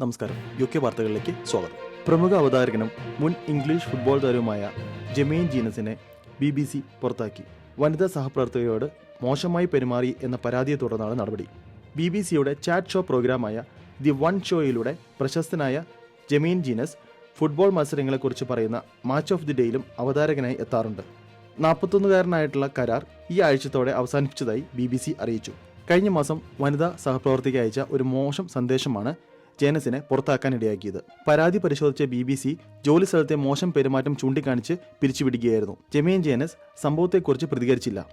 നമസ്കാരം. U K വാർത്തകളിലേക്ക് സ്വാഗതം. പ്രമുഖ അവതാരകനും മുൻ ഇംഗ്ലീഷ് ഫുട്ബോൾ താരവുമായ ജെമീൻ ജീനസിനെ ബി ബി സി പുറത്താക്കി. വനിതാ സഹപ്രവർത്തകയോട് മോശമായി പെരുമാറി എന്ന പരാതിയെ തുടർന്നാണ് നടപടി. ബി ബി സിയുടെ ചാറ്റ് ഷോ പ്രോഗ്രാമായ ദി വൺ ഷോയിലൂടെ പ്രശസ്തനായ ജെമീൻ ജീനസ് ഫുട്ബോൾ മത്സരങ്ങളെക്കുറിച്ച് പറയുന്ന മാച്ച് ഓഫ് ദി ഡേയിലും അവതാരകനായി എത്താറുണ്ട്. നാൽപ്പത്തൊന്നുകാരനായിട്ടുള്ള കരാർ ഈ ആഴ്ചത്തോടെ അവസാനിപ്പിച്ചതായി ബി ബി സി അറിയിച്ചു. കഴിഞ്ഞ മാസം വനിതാ സഹപ്രവർത്തിക്ക് അയച്ച ഒരു മോശം സന്ദേശമാണ് ജേനസിനെ പുറത്താക്കാനിടയാക്കിയത് പരാതി പരിശോധിച്ച ബി ബി സി ജോലി സ്ഥലത്തെ മോശം പെരുമാറ്റം ചൂണ്ടിക്കാണിച്ച് പിരിച്ചുവിടുകയായിരുന്നു. ജെമീൻ ജേനസ് സംഭവത്തെക്കുറിച്ച് പ്രതികരിച്ചില്ല.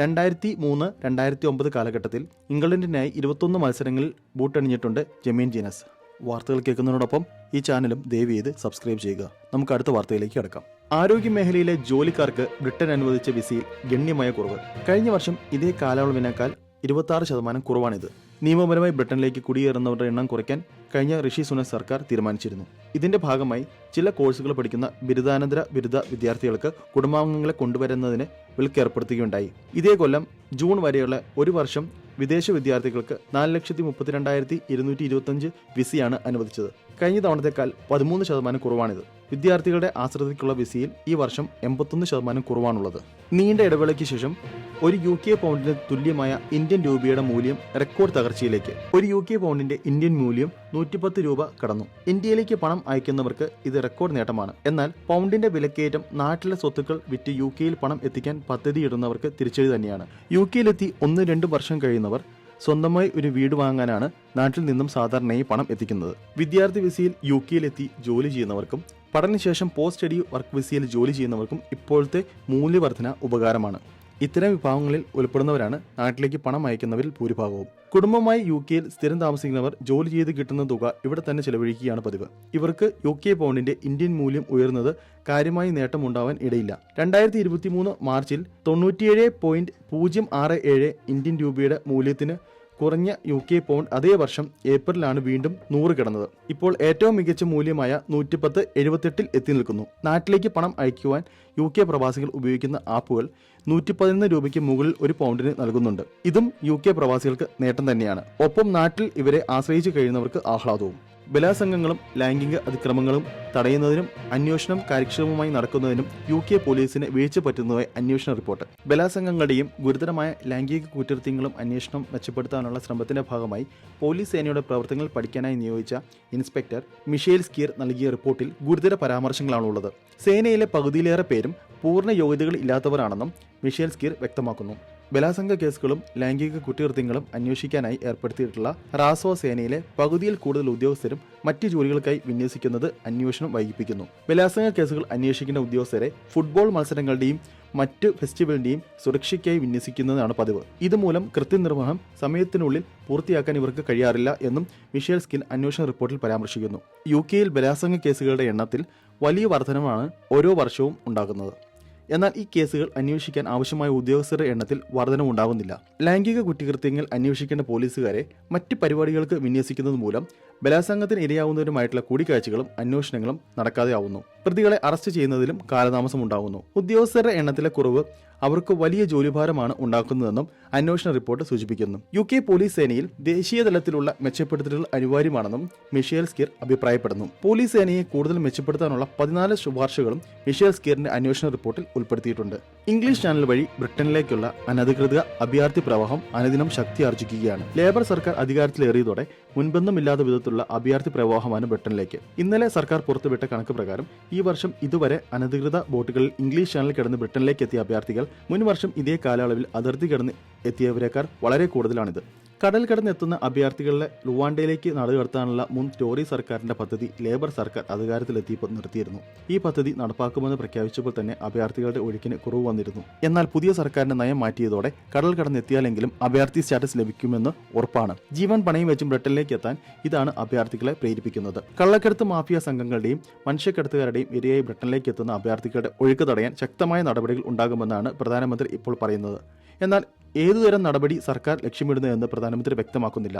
രണ്ടായിരത്തി മൂന്ന് രണ്ടായിരത്തി ഒമ്പത് കാലഘട്ടത്തിൽ ഇംഗ്ലണ്ടിനായി ഇരുപത്തൊന്ന് മത്സരങ്ങളിൽ ബൂട്ടണിഞ്ഞിട്ടുണ്ട് ജെമീൻ ജീനസ്. വാർത്തകൾ കേൾക്കുന്നതിനോടൊപ്പം ഈ ചാനലും ദയവ് ചെയ്ത് സബ്സ്ക്രൈബ് ചെയ്യുക. നമുക്ക് അടുത്ത വാർത്തയിലേക്ക് കിടക്കാം. ആരോഗ്യ മേഖലയിലെ ജോലിക്കാർക്ക് ബ്രിട്ടൻ അനുവദിച്ച വിസയിൽ ഗണ്യമായ കുറവ്. കഴിഞ്ഞ വർഷം ഇതേ കാലയളവിനേക്കാൾ ഇരുപത്തി ശതമാനം കുറവാണിത്. നിയമപരമായി ബ്രിട്ടനിലേക്ക് കുടിയേറുന്നവരുടെ എണ്ണം കുറയ്ക്കാൻ കഴിഞ്ഞ ഋഷി സുനക് സർക്കാർ തീരുമാനിച്ചിരുന്നു. ഇതിന്റെ ഭാഗമായി ചില കോഴ്സുകൾ പഠിക്കുന്ന ബിരുദാനന്തര ബിരുദ വിദ്യാർത്ഥികൾക്ക് കുടുംബാംഗങ്ങളെ കൊണ്ടുവരുന്നതിന് വിൽക്കേർപ്പെടുത്തുകയുണ്ടായി ഇതേ കൊല്ലം ജൂൺ വരെയുള്ള ഒരു വർഷം വിദേശ വിദ്യാർത്ഥികൾക്ക് നാല് ലക്ഷത്തി മുപ്പത്തിരണ്ടായിരത്തി ഇരുന്നൂറ്റി ഇരുപത്തഞ്ച് വിസയാണ് അനുവദിച്ചത്. കഴിഞ്ഞ തവണത്തേക്കാൾ പതിമൂന്ന് ശതമാനം കുറവാണിത്. വിദ്യാർത്ഥികളുടെ ആശ്രിതയ്ക്കുള്ള വിസയിൽ ഈ വർഷം എൺപത്തൊന്ന് ശതമാനം കുറവാണുള്ളത്. നീണ്ട ഇടവേളയ്ക്ക് ശേഷം ഒരു യു കെ പൗണ്ടിന് തുല്യമായ ഇന്ത്യൻ രൂപയുടെ മൂല്യം റെക്കോർഡ് തകർച്ചയിലേക്ക്. ഒരു യു കെ പൗണ്ടിന്റെ ഇന്ത്യൻ മൂല്യം നൂറ്റിപ്പത്ത് രൂപ കടന്നു. ഇന്ത്യയിലേക്ക് പണം അയക്കുന്നവർക്ക് ഇത് റെക്കോർഡ് നേട്ടമാണ്. എന്നാൽ പൗണ്ടിന്റെ വിലക്കയറ്റം നാട്ടിലെ സ്വത്തുക്കൾ വിറ്റ് യു കെയിൽ പണം എത്തിക്കാൻ പദ്ധതിയിടുന്നവർക്ക് തിരിച്ചടി തന്നെയാണ്. യു കെയിലെത്തി ഒന്ന് രണ്ട് വർഷം കഴിയുന്നവർ സ്വന്തമായി ഒരു വീട് വാങ്ങാനാണ് നാട്ടിൽ നിന്നും സാധാരണയായി പണം എത്തിക്കുന്നത്. വിദ്യാർത്ഥി വിസയിൽ യു കെയിലെത്തി ജോലി ചെയ്യുന്നവർക്കും പഠനശേഷം പോസ്റ്റ് സ്റ്റഡി വർക്ക് വിസയിൽ ജോലി ചെയ്യുന്നവർക്കും ഇപ്പോഴത്തെ മൂല്യവർധന ഉപകാരമാണ്. ഇത്തരം വിഭാഗങ്ങളിൽ ഉൾപ്പെടുന്നവരാണ് നാട്ടിലേക്ക് പണം അയക്കുന്നവരിൽ ഭൂരിഭാഗവും. കുടുംബമായി യു കെയിൽ സ്ഥിരം താമസിക്കുന്നവർ ജോലി ചെയ്ത് കിട്ടുന്ന തുക ഇവിടെ തന്നെ ചെലവഴിക്കുകയാണ് പതിവ്. ഇവർക്ക് യു കെ പൗണ്ടിന്റെ ഇന്ത്യൻ മൂല്യം ഉയർന്നത് കാര്യമായി നേട്ടമുണ്ടാവാൻ ഇടയില്ല. രണ്ടായിരത്തി ഇരുപത്തി മൂന്ന് മാർച്ചിൽ തൊണ്ണൂറ്റിയേഴ് പോയിന്റ് പൂജ്യം ആറ് ഏഴ് ഇന്ത്യൻ രൂപയുടെ മൂല്യത്തിന് കുറഞ്ഞ യു കെ പൗണ്ട് അതേ വർഷം ഏപ്രിലാണ് വീണ്ടും നൂറ് കിടന്നത്. ഇപ്പോൾ ഏറ്റവും മികച്ച മൂല്യമായ നൂറ്റിപ്പത്ത് എഴുപത്തെട്ടിൽ എത്തി നിൽക്കുന്നു. നാട്ടിലേക്ക് പണം അയക്കുവാൻ യു കെ പ്രവാസികൾ ഉപയോഗിക്കുന്ന ആപ്പുകൾ നൂറ്റി പതിനൊന്ന് രൂപയ്ക്ക് മുകളിൽ ഒരു പൗണ്ടിന് നൽകുന്നുണ്ട്. ഇതും യു കെ പ്രവാസികൾക്ക് നേട്ടം തന്നെയാണ്. ഒപ്പം നാട്ടിൽ ഇവരെ ആശ്രയിച്ചു കഴിയുന്നവർക്ക് ആഹ്ലാദവും. ബലാസംഗങ്ങളും ലൈംഗിക അതിക്രമങ്ങളും തടയുന്നതിനും അന്വേഷണം കാര്യക്ഷമമായി നടക്കുന്നതിനും യു കെ പോലീസിന് വീഴ്ച പറ്റുന്നതായി അന്വേഷണ റിപ്പോർട്ട്. ബലാസംഗങ്ങളുടെയും ഗുരുതരമായ ലൈംഗിക കുറ്റകൃത്യങ്ങളും അന്വേഷണം മെച്ചപ്പെടുത്താനുള്ള ശ്രമത്തിന്റെ ഭാഗമായി പോലീസ് സേനയുടെ പ്രവർത്തനങ്ങൾ പഠിക്കാനായി നിയോഗിച്ച ഇൻസ്പെക്ടർ മിഷേൽ സ്കീർ നൽകിയ റിപ്പോർട്ടിൽ ഗുരുതര പരാമർശങ്ങളാണുള്ളത്. സേനയിലെ പകുതിയിലേറെ പേരും പൂർണ യോഗ്യതകൾ ഇല്ലാത്തവരാണെന്നും മിഷേൽ സ്കീർ വ്യക്തമാക്കുന്നു. ബലാസംഗ കേസുകളും ലൈംഗിക കുറ്റകൃത്യങ്ങളും അന്വേഷിക്കാനായി ഏർപ്പെടുത്തിയിട്ടുള്ള റാസോ സേനയിലെ പകുതിയിൽ കൂടുതൽ ഉദ്യോഗസ്ഥരും മറ്റ് ജോലികൾക്കായി വിന്യസിക്കുന്നത് അന്വേഷണം വൈകിപ്പിക്കുന്നു. ബലാസംഗ കേസുകൾ അന്വേഷിക്കുന്ന ഉദ്യോഗസ്ഥരെ ഫുട്ബോൾ മത്സരങ്ങളുടെയും മറ്റ് ഫെസ്റ്റിവലിന്റെയും സുരക്ഷയ്ക്കായി വിന്യസിക്കുന്നതാണ് പതിവ്. ഇതുമൂലം കൃത്യനിർവഹണം സമയത്തിനുള്ളിൽ പൂർത്തിയാക്കാൻ ഇവർക്ക് കഴിയാറില്ല എന്നും മിഷേൽ സ്കിൻ അന്വേഷണ റിപ്പോർട്ടിൽ പരാമർശിക്കുന്നു. യു കെയിൽ ബലാസംഗ കേസുകളുടെ എണ്ണത്തിൽ വലിയ വർധനമാണ് ഓരോ വർഷവും ഉണ്ടാകുന്നത്. എന്നാൽ ഈ കേസുകൾ അന്വേഷിക്കാൻ ആവശ്യമായ ഉദ്യോഗസ്ഥരുടെ എണ്ണത്തിൽ വർധനവുണ്ടാവുന്നില്ല. ലൈംഗിക കുറ്റകൃത്യങ്ങൾ അന്വേഷിക്കേണ്ട പോലീസുകാരെ മറ്റ് പരിപാടികൾക്ക് വിന്യസിക്കുന്നത് മൂലം ബലാത്സംഗത്തിന് ഇരയാവുന്നവരുമായിട്ടുള്ള കൂടിക്കാഴ്ചകളും അന്വേഷണങ്ങളും നടക്കാതെയാവുന്നു. പ്രതികളെ അറസ്റ്റ് ചെയ്യുന്നതിലും കാലതാമസം ഉണ്ടാകുന്നു ഉദ്യോഗസ്ഥരുടെ എണ്ണത്തിലെ കുറവ് അവർക്ക് വലിയ ജോലിഭാരമാണ് ഉണ്ടാക്കുന്നതെന്നും അന്വേഷണ റിപ്പോർട്ട് സൂചിപ്പിക്കുന്നു. യു കെ പോലീസ് സേനയിൽ ദേശീയ തലത്തിലുള്ള മെച്ചപ്പെടുത്തലുകൾ അനിവാര്യമാണെന്നും മിഷേൽ സ്കിർ അഭിപ്രായപ്പെടുന്നു. പോലീസ് സേനയെ കൂടുതൽ മെച്ചപ്പെടുത്താനുള്ള പതിനാല് ശുപാർശകളും മിഷേൽ സ്കിറിന്റെ അന്വേഷണ റിപ്പോർട്ടിൽ ഉൾപ്പെടുത്തിയിട്ടുണ്ട്. ഇംഗ്ലീഷ് ചാനൽ വഴി ബ്രിട്ടനിലേക്കുള്ള അനധികൃത അഭയാർത്ഥി പ്രവാഹം അനുദിനം ശക്തിയാർജിക്കുകയാണ് ലേബർ സർക്കാർ അധികാരത്തിലേറിയതോടെ മുൻബന്ധമില്ലാത്ത വിധത്തിലുള്ള അഭയാർത്ഥി പ്രവാഹമാണ് ബ്രിട്ടനിലേക്ക്. ഇന്നലെ സർക്കാർ പുറത്തുവിട്ട കണക്ക് പ്രകാരം ഈ വർഷം ഇതുവരെ അനധികൃത ബോട്ടുകളിൽ ഇംഗ്ലീഷ് ചാനൽ കിടന്ന് ബ്രിട്ടനിലേക്ക് എത്തിയ അഭയാർത്ഥികൾ മുൻവർഷം ഇതേ കാലയളവിൽ അതിർത്തി കടന്ന് എത്തിയവരെക്കാൾ വളരെ കൂടുതലാണിത്. കടൽ കടന്നെത്തുന്ന അഭയാർത്ഥികളെ റുവാണ്ടയിലേക്ക് നാടുകടത്താനുള്ള മുൻ ടോറി സർക്കാരിന്റെ പദ്ധതി ലേബർ സർക്കാർ അധികാരത്തിലെത്തിയപ്പോൾ നിർത്തിയിരുന്നു. ഈ പദ്ധതി നടപ്പാക്കുമെന്ന് പ്രഖ്യാപിച്ചപ്പോൾ തന്നെ അഭയാർത്ഥികളുടെ ഒഴുക്കിന് കുറവ് വന്നിരുന്നു. എന്നാൽ പുതിയ സർക്കാരിന്റെ നയം മാറ്റിയതോടെ കടൽ കടന്നെത്തിയാലെങ്കിലും അഭയാർത്ഥി സ്റ്റാറ്റസ് ലഭിക്കുമെന്ന് ഉറപ്പാണ്. ജീവൻ പണയും വെച്ചും ബ്രിട്ടനിലേക്ക് എത്താൻ ഇതാണ് അഭയാർത്ഥികളെ പ്രേരിപ്പിക്കുന്നത്. കള്ളക്കടത്ത് മാഫിയ സംഘങ്ങളുടെയും മനുഷ്യക്കടത്തുകാരുടെയും ഇരയായി ബ്രിട്ടനിലേക്ക് എത്തുന്ന അഭയാർത്ഥികളുടെ ഒഴുക്ക് തടയാൻ ശക്തമായ നടപടികൾ ഉണ്ടാകുമെന്നാണ് പ്രധാനമന്ത്രി ഇപ്പോൾ പറയുന്നത്. എന്നാൽ ഏതുതരം നടപടി സർക്കാർ ലക്ഷ്യമിടുന്നതെന്ന് പ്രധാനമന്ത്രി വ്യക്തമാക്കുന്നില്ല.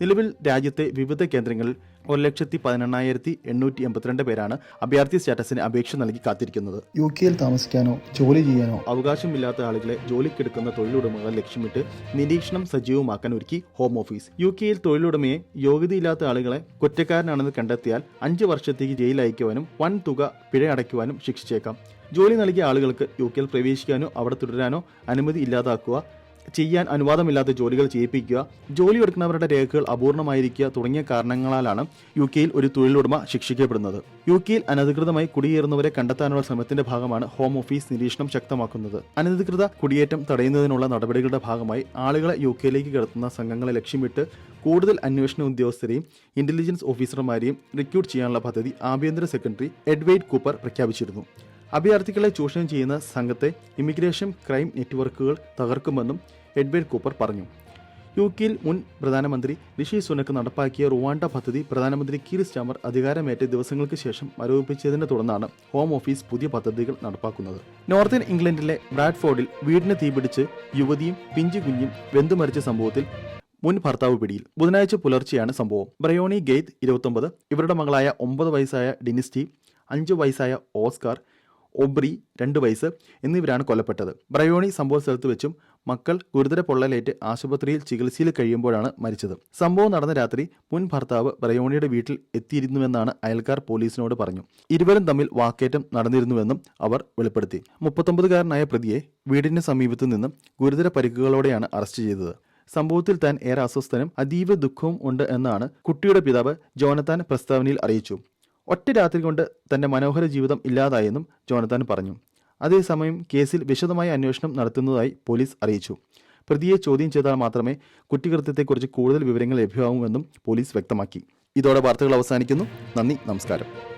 നിലവിൽ രാജ്യത്തെ വിവിധ കേന്ദ്രങ്ങളിൽ ഒരു ലക്ഷത്തി പതിനെണ്ണായിരത്തി എണ്ണൂറ്റി എൺപത്തിരണ്ട് പേരാണ് അഭയാർത്ഥി സ്റ്റാറ്റസിന് അപേക്ഷ നൽകി കാത്തിരിക്കുന്നത്. യു കെയിൽ താമസിക്കാനോ ജോലി ചെയ്യാനോ അവകാശമില്ലാത്ത ആളുകളെ ജോലിക്കെടുക്കുന്ന തൊഴിലുടമകൾ ലക്ഷ്യമിട്ട് നിരീക്ഷണം സജീവമാക്കാൻ ഒരുക്കി ഹോം ഓഫീസ്. യു കെയിൽ തൊഴിലുടമയെ യോഗ്യതയില്ലാത്ത ആളുകളെ കുറ്റക്കാരനാണെന്ന് കണ്ടെത്തിയാൽ അഞ്ച് വർഷത്തേക്ക് ജയിലയക്കുവാനും വൻ തുക പിഴ അടയ്ക്കുവാനും ശിക്ഷിച്ചേക്കാം. ജോലി നൽകിയ ആളുകൾക്ക് യു കെയിൽ പ്രവേശിക്കാനോ അവിടെ തുടരാനോ അനുമതി ഇല്ലാതാക്കുക ചെയ്യാൻ അനുവാദമില്ലാത്ത ജോലികൾ ചെയ്യിപ്പിക്കുക ജോലി എടുക്കുന്നവരുടെ രേഖകൾ അപൂർണമായിരിക്കുക തുടങ്ങിയ കാരണങ്ങളാലാണ് യു കെയിൽ ഒരു തൊഴിലുടമ ശിക്ഷിക്കപ്പെടുന്നത്. യു കെയിൽ അനധികൃതമായി കുടിയേറുന്നവരെ കണ്ടെത്താനുള്ള ശ്രമത്തിന്റെ ഭാഗമാണ് ഹോം ഓഫീസ് നിരീക്ഷണം ശക്തമാക്കുന്നത്. അനധികൃത കുടിയേറ്റം തടയുന്നതിനുള്ള നടപടികളുടെ ഭാഗമായി ആളുകളെ യു കെയിലേക്ക് കടത്തുന്ന സംഘങ്ങളെ ലക്ഷ്യമിട്ട് കൂടുതൽ അന്വേഷണ ഉദ്യോഗസ്ഥരെയും ഇന്റലിജൻസ് ഓഫീസർമാരെയും റിക്രൂട്ട് ചെയ്യാനുള്ള പദ്ധതി ആഭ്യന്തര സെക്രട്ടറി എഡ്വേർഡ് കൂപ്പർ പ്രഖ്യാപിച്ചിരുന്നു. അഭയാർത്ഥികളെ ചൂഷണം ചെയ്യുന്ന സംഘത്തെ ഇമിഗ്രേഷൻ ക്രൈം നെറ്റ്വർക്കുകൾ തകർക്കുമെന്നും എഡ്വേർഡ് കൂപ്പർ പറഞ്ഞു. യു കെയിൽ മുൻ പ്രധാനമന്ത്രി ഋഷി സുനക്ക് നടപ്പാക്കിയ റുവാണ്ട പദ്ധതി പ്രധാനമന്ത്രി കീർ സ്റ്റാമർ അധികാരമേറ്റ ദിവസങ്ങൾക്ക് ശേഷം മരവിപ്പിച്ചതിനെ തുടർന്നാണ് ഹോം ഓഫീസ് പുതിയ പദ്ധതികൾ നടപ്പാക്കുന്നത്. നോർത്തേൺ ഇംഗ്ലണ്ടിലെ ബ്രാഡ്ഫോർഡിൽ വീടിനെ തീപിടിച്ച് യുവതിയും പിഞ്ചു കുഞ്ഞും വെന്തുമരിച്ച സംഭവത്തിൽ മുൻ ഭർത്താവ് പിടിയിൽ. ബുധനാഴ്ച പുലർച്ചെയാണ് സംഭവം. ബ്രയോണി ഗെയ്ത്ത് ഇരുപത്തൊമ്പത് ഇവരുടെ മകളായ ഒമ്പത് വയസ്സായ ഡിനിസ്റ്റി അഞ്ച് വയസ്സായ ഓസ്കാർ ഒബ്രി രണ്ട് വയസ്സ് എന്നിവരാണ് കൊല്ലപ്പെട്ടത്. ബ്രയോണി സംഭവ സ്ഥലത്ത് വെച്ചും മക്കൾ ഗുരുതര പൊള്ളലേറ്റ് ആശുപത്രിയിൽ ചികിത്സയിൽ കഴിയുമ്പോഴാണ് മരിച്ചത്. സംഭവം നടന്ന രാത്രി മുൻ ഭർത്താവ് ബ്രയോണിയുടെ വീട്ടിൽ എത്തിയിരുന്നുവെന്നാണ് അയൽക്കാർ പോലീസിനോട് പറഞ്ഞു. ഇരുവരും തമ്മിൽ വാക്കേറ്റം നടന്നിരുന്നുവെന്നും അവർ വെളിപ്പെടുത്തി. മുപ്പത്തൊമ്പതുകാരനായ പ്രതിയെ വീടിന് സമീപത്തു നിന്നും ഗുരുതര പരിക്കുകളോടെയാണ് അറസ്റ്റ് ചെയ്തത്. സംഭവത്തിൽ താൻ ഏറെ അസ്വസ്ഥനും അതീവ ദുഃഖവും ഉണ്ട് എന്നാണ് കുട്ടിയുടെ പിതാവ് ജോനത്താൻ പ്രസ്താവനയിൽ അറിയിച്ചു. ഒറ്റ രാത്രി കൊണ്ട് തന്റെ മനോഹര ജീവിതം ഇല്ലാതായെന്നും ജോനത്താൻ പറഞ്ഞു. അതേസമയം കേസിൽ വിശദമായ അന്വേഷണം നടത്തുന്നതായി പോലീസ് അറിയിച്ചു. പ്രതിയെ ചോദ്യം ചെയ്താൽ മാത്രമേ കുറ്റകൃത്യത്തെക്കുറിച്ച് കൂടുതൽ വിവരങ്ങൾ ലഭ്യമാകുമെന്നും പോലീസ് വ്യക്തമാക്കി. ഇതോടെ വാർത്തകൾ അവസാനിക്കുന്നു. നന്ദി നമസ്കാരം.